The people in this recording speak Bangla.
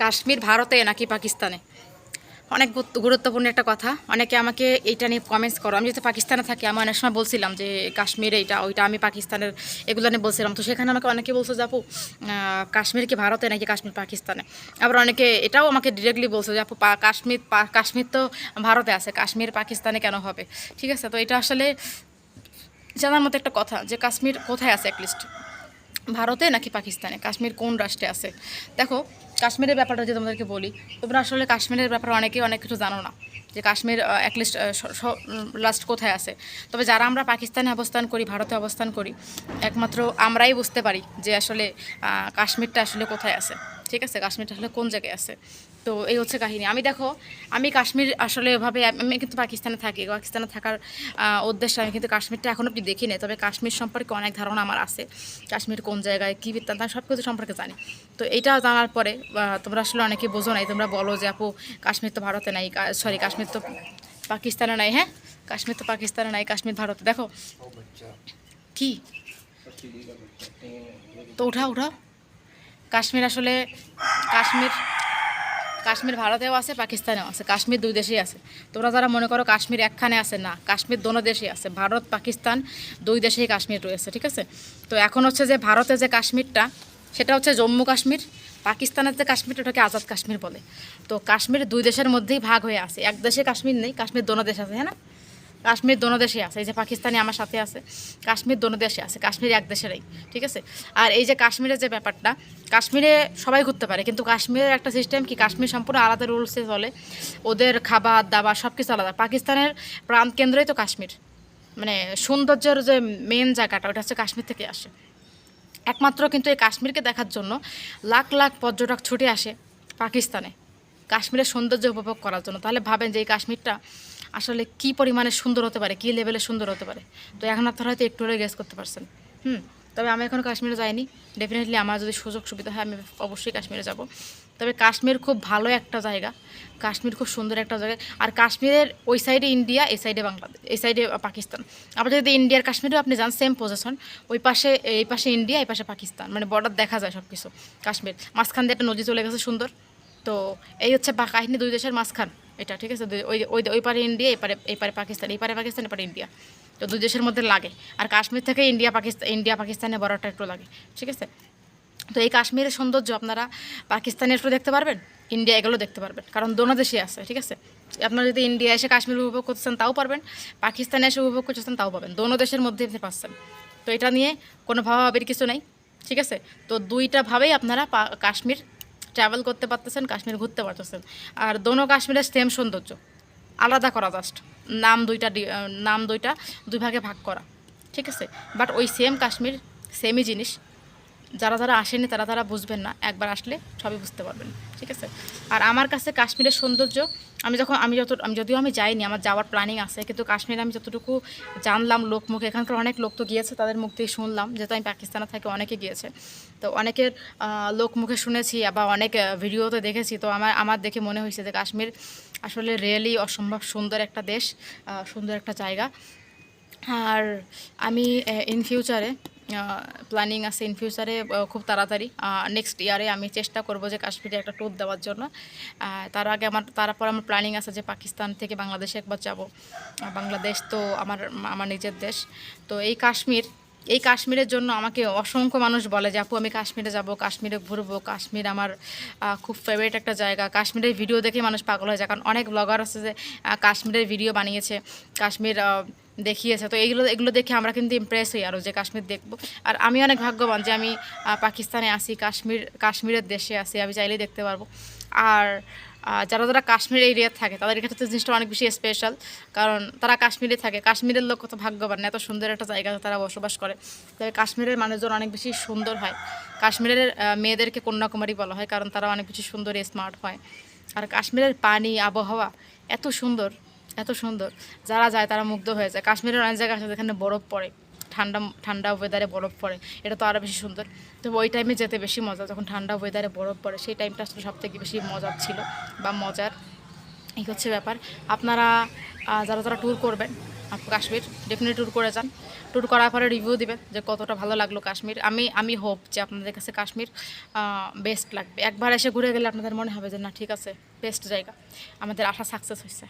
কাশ্মীর, ভারতে, নাকি পাকিস্তানে? অনেক গুরুত্ব- গুরুত্বপূর্ণ একটা কথা। অনেকে আমাকে এইটা নিয়ে কমেন্টস করো। আমি যেহেতু পাকিস্তানে থাকি, আমি অনেক সময় বলছিলাম যে কাশ্মীর এইটা, ওইটা আমি পাকিস্তানের, এগুলো নিয়ে বলছিলাম। তো সেখানে আমাকে অনেকে বলছে যে আপু কাশ্মীর কি ভারতে, নাকি কাশ্মীর পাকিস্তানে? আবার অনেকে এটাও আমাকে ডিরেক্টলি বলছে যে আপু কাশ্মীর কাশ্মীর তো ভারতে আছে, কাশ্মীর পাকিস্তানে কেন হবে? ঠিক আছে? তো এটা আসলে জানার মতো একটা কথা যে কাশ্মীর কোথায় আছে অ্যাটলিস্ট ভারতে নাকি পাকিস্তানে? কাশ্মীর কোন রাষ্ট্রে আছে? দেখো, কাশ্মীরের ব্যাপারটা যদি তোমাদেরকে বলি, তোমরা আসলে কাশ্মীরের ব্যাপারে অনেকেই অনেক কিছু জানো না, যে কাশ্মীর অ্যাটলিস্ট লাস্ট কোথায় আছে? তবে যারা আমরা পাকিস্তানে অবস্থান করি, ভারতে অবস্থান করি, একমাত্র আমরাই বুঝতে পারি যে আসলে কাশ্মীরটা আসলে কোথায় আছে। ঠিক আছে? কাশ্মীরটা আসলে কোন জায়গায় আছে? তো এই হচ্ছে কাহিনী। আমি দেখো, আমি কাশ্মীর আসলে এভাবে, আমি কিন্তু পাকিস্তানে থাকি। পাকিস্তানে থাকার উদ্দেশ্যে আমি কিন্তু কাশ্মীরটা এখন অব্দি দেখি নাই। তবে কাশ্মীর সম্পর্কে অনেক ধারণা আমার আছে। কাশ্মীর কোন জায়গায়, কী বৃত্তান্ত আমি সব কিছু সম্পর্কে জানি। তো এইটা জানার পরে তোমরা আসলে অনেকে বোঝো নাই। তোমরা বলো যে, আপু, কাশ্মীর তো ভারতে নাই সরি কাশ্মীর তো পাকিস্তানে নাই। হ্যাঁ? কাশ্মীর তো পাকিস্তানে নাই, কাশ্মীর ভারতে। দেখো। কি? তো উঠাও উঠাও। কাশ্মীর আসলে, কাশ্মীর কাশ্মীর ভারতেও আছে, পাকিস্তানেও আছে, কাশ্মীর দুই দেশেই আছে। তোমরা যারা মনে করো কাশ্মীর একখানে আছে, না, কাশ্মীর দোনো দেশেই আছে, ভারত, পাকিস্তান দুই দেশেই কাশ্মীর রয়েছে, ঠিক আছে? তো এখন হচ্ছে যে ভারতে যে কাশ্মীরটা, সেটা হচ্ছে জম্মু কাশ্মীর, পাকিস্তানের যে কাশ্মীর ওটাকে আজাদ কাশ্মীর বলে। তো কাশ্মীর দুই দেশের মধ্যেই ভাগ হয়ে আছে, এক দেশে কাশ্মীর নেই, কাশ্মীর দোনো দেশ আছে হ্যাঁ না? কাশ্মীর দোনো দেশে আছে, এই যে পাকিস্তানি আমার সাথে আছে, কাশ্মীর দোনো দেশে আছে, কাশ্মীর এক দেশেরই, ঠিক আছে? আর এই যে কাশ্মীরের যে ব্যাপারটা, কাশ্মীরে সবাই ঘুরতে পারে, কিন্তু কাশ্মীরের একটা সিস্টেম কি, কাশ্মীর সম্পূর্ণ আলাদা রুলসে চলে, ওদের খাবার দাবার সব কিছু আলাদা। পাকিস্তানের প্রাণকেন্দ্রই তো কাশ্মীর মানে সৌন্দর্যের যে মেন জায়গাটা, ওটা হচ্ছে কাশ্মীর থেকে আসে। একমাত্র কিন্তু এই কাশ্মীরকে দেখার জন্য লাখ লাখ পর্যটক ছুটে আসে পাকিস্তানে, কাশ্মীরের সৌন্দর্য উপভোগ করার জন্য। তাহলে ভাবেন যে এই কাশ্মীরটা আসলে কি পরিমাণে সুন্দর হতে পারে, কী লেভেলে সুন্দর হতে পারে। তো এখন আপনারা হয়তো একটু হলে গেস করতে পারছেন। হুম, তবে আমি এখনও কাশ্মীরে যাইনি। ডেফিনেটলি আমার যদি সুযোগ সুবিধা হয়, আমি অবশ্যই কাশ্মীরে যাব। তবে কাশ্মীর খুব ভালো একটা জায়গা। কাশ্মীর খুব সুন্দর একটা জায়গা। আর কাশ্মীরের ওই সাইডে ইন্ডিয়া, এই সাইডে বাংলাদেশ এই সাইডে পাকিস্তান। আবার যদি ইন্ডিয়ার কাশ্মীরেও আপনি যান সেম পজিশন ওই পাশে, এই পাশে ইন্ডিয়া, এই পাশে পাকিস্তান। মানে বর্ডার দেখা যায় সব কিছু কাশ্মীর। মাঝখান দিয়ে একটা নদী চলে গেছে সুন্দর। তো এই হচ্ছে কাহিনী দুই দেশের মাঝখান। এটা, ঠিক আছে? ওই ওই পারে ইন্ডিয়া এপারে পারে, এই পারে পাকিস্তান, এই পারে পাকিস্তান এপারে ইন্ডিয়া। তো দু দেশের মধ্যে লাগে। আর কাশ্মীর থেকে ইন্ডিয়া পাকিস্তান ইন্ডিয়া পাকিস্তানের বর্ডারটা একটু লাগে, ঠিক আছে? তো এই কাশ্মীরের সৌন্দর্য আপনারা পাকিস্তানে একটু দেখতে পারবেন, ইন্ডিয়া এগুলো দেখতে পারবেন, কারণ দোনো দেশে আছে, ঠিক আছে? আপনারা যদি ইন্ডিয়া এসে কাশ্মীর উপভোগ করতেছেন, তাও পারবেন। পাকিস্তানে এসে উপভোগ করতেছেন, তাও পাবেন। দোনো দেশের মধ্যে আপনি পাচ্ছেন। তো এটা নিয়ে কোনো ভাবাভাবির কিছু নেই, ঠিক আছে? তো দুইটা ভাবেই আপনারা কাশ্মীর ট্রাভেল করতে পারতেছেন, কাশ্মীর ঘুরতে পারতেছেন। আর দোনো কাশ্মীরের সেম সৌন্দর্য। আলাদা করা জাস্ট নাম দুইটা নাম দুইটা দুই ভাগে ভাগ করা। ঠিক আছে? বাট ওই সেম কাশ্মীর সেমই জিনিস। যারা যারা আসেনি তারা তারা বুঝবেন না, একবার আসলে সবই বুঝতে পারবেন, ঠিক আছে? আর আমার কাছে কাশ্মীরের সৌন্দর্য, আমি যখন, আমি যত, আমি যদিও আমি যাইনি, আমার যাওয়ার প্ল্যানিং আছে, কিন্তু কাশ্মীরে আমি যতটুকু জানলাম লোক মুখে এখানকার অনেক লোক তো গিয়েছে, তাদের মুখ থেকে শুনলাম, যেহেতু আমি পাকিস্তানে থাকি, অনেকে গিয়েছে। তো অনেকের লোক মুখে শুনেছি আবার অনেক ভিডিওতে দেখেছি, তো আমার আমার দেখে মনে হয়েছে যে কাশ্মীর আসলে রিয়েলি অসম্ভব সুন্দর একটা দেশ সুন্দর একটা জায়গা। আর আমি ইন ফিউচারে প্ল্যানিং আছে ইন ফিউচারে খুব তাড়াতাড়ি। নেক্সট ইয়ারে আমি চেষ্টা করব যে কাশ্মীরে একটা ট্যুর দেওয়ার জন্য। তার আগে আমার, তারপর আমার প্ল্যানিং আছে যে পাকিস্তান থেকে বাংলাদেশে একবার যাব। বাংলাদেশ তো আমার আমার নিজের দেশ। তো এই কাশ্মীর, এই কাশ্মীরের জন্য আমাকে অসংখ্য মানুষ বলে যে, আপু, আমি কাশ্মীরে যাব, কাশ্মীরে ঘুরবো। কাশ্মীর আমার খুব ফেভারিট একটা জায়গা। কাশ্মীরের ভিডিও দেখে মানুষ পাগল হয়ে যায়। কারণ অনেক ব্লগার আছে যে কাশ্মীরের ভিডিও বানিয়েছে। কাশ্মীর দেখিয়েছে। তো এইগুলো এগুলো দেখে আমরা কিন্তু ইমপ্রেস হই আরও যে কাশ্মীর দেখব। আর আমি অনেক ভাগ্যবান যে আমি পাকিস্তানে আসি কাশ্মীর কাশ্মীরের দেশে আসি আমি চাইলেই দেখতে পারব। আর যারা যারা কাশ্মীর এরিয়ায় থাকে, তাদের ক্ষেত্রে জিনিসটা অনেক বেশি স্পেশাল কারণ তারা কাশ্মীরে থাকে। কাশ্মীরের লোক কত ভাগ্যবান এত সুন্দর একটা জায়গাতে তারা বসবাস করে। তবে কাশ্মীরের মানুষজন অনেক বেশি সুন্দর হয়। কাশ্মীরের মেয়েদেরকে কন্যাকুমারী বলা হয়, কারণ তারা অনেক বেশি সুন্দর স্মার্ট হয়। আর কাশ্মীরের পানি, আবহাওয়া এত সুন্দর এত সুন্দর। যারা যায় তারা মুগ্ধ হয়ে যায়। কাশ্মীরের অনেক জায়গা আছে যেখানে বরফ পড়ে। ঠান্ডা ঠান্ডা ওয়েদারে বরফ পড়ে। এটা তো আরও বেশি সুন্দর। তো ওই টাইমে যেতে বেশি মজা। যখন ঠান্ডা ওয়েদারে বরফ পড়ে, সেই টাইমটা আসলে সব থেকে বেশি মজার ছিল বা মজার। এই হচ্ছে ব্যাপার। আপনারা যারা যারা ট্যুর করবেন কাশ্মীর ডেফিনেটলি ট্যুর করে যান। ট্যুর করার পরে রিভিউ দিবেন যে কতটা ভালো লাগল কাশ্মীর। আমি আমি হোপ যে আপনাদের কাছে কাশ্মীর বেস্ট লাগবে। একবার এসে ঘুরে গেলে আপনাদের মনে হবে যে, না, ঠিক আছে বেস্ট জায়গা। আমাদের আশা সাকসেস হয়েছে।